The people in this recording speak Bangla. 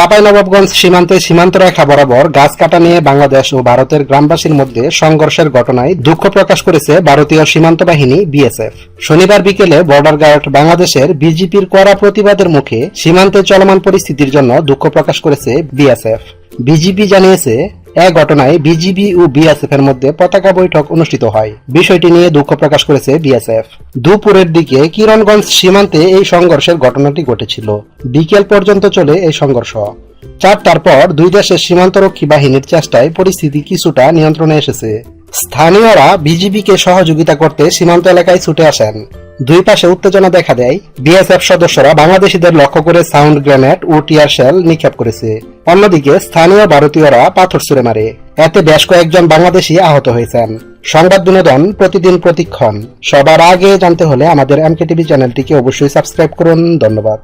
চাঁপাইনবাবগঞ্জ সীমান্তে সীমান্ত রেখা বরাবর গাছ কাটা নিয়ে বাংলাদেশ ও ভারতের গ্রামবাসীর মধ্যে সংঘর্ষের ঘটনায় দুঃখ প্রকাশ করেছে ভারতীয় সীমান্ত বাহিনী, বিএসএফ। শনিবার বিকেলে বর্ডার গার্ড বাংলাদেশের বিজেপির কড়া প্রতিবাদের মুখে সীমান্তে চলমান পরিস্থিতির জন্য দুঃখ প্রকাশ করেছে বিএসএফ। বিজেপি জানিয়েছে এ ঘটনায় বিজিবি ও বিএসএফ এর মধ্যে পতাকা বৈঠক অনুষ্ঠিত হয়। বিষয়টি নিয়ে দুঃখ প্রকাশ করেছে বিএসএফ। দুপুরের দিকে কিরণগঞ্জ সীমান্তে এই সংঘর্ষের ঘটনাটি ঘটেছিল। বিকেল পর্যন্ত চলে এই সংঘর্ষ। চারটার পর দুই দেশের সীমান্তরক্ষী বাহিনীর চেষ্টায় পরিস্থিতি কিছুটা নিয়ন্ত্রণে এসেছে। স্থানীয়রা বিজিবিকে সহযোগিতা করতে সীমান্ত এলাকায় ছুটে আসেন। দুই পাশে উত্তেজনা দেখা দেয়। বিএসএফ সদস্যরা বাংলাদেশিদের লক্ষ্য করে সাউন্ড গ্রেনেড ও টিয়ার শেল নিক্ষেপ করেছে। অন্যদিকে স্থানীয় ভারতীয়রা পাথর ছুড়ে মারে। এতে বেশ কয়েকজন বাংলাদেশি আহত হয়েছেন। সংবাদ বিনোদন প্রতিদিন প্রতিক্ষণ। সবার আগে জানতে হলে আমাদের এমকে টিভি চ্যানেলটিকে অবশ্যই সাবস্ক্রাইব করুন। ধন্যবাদ।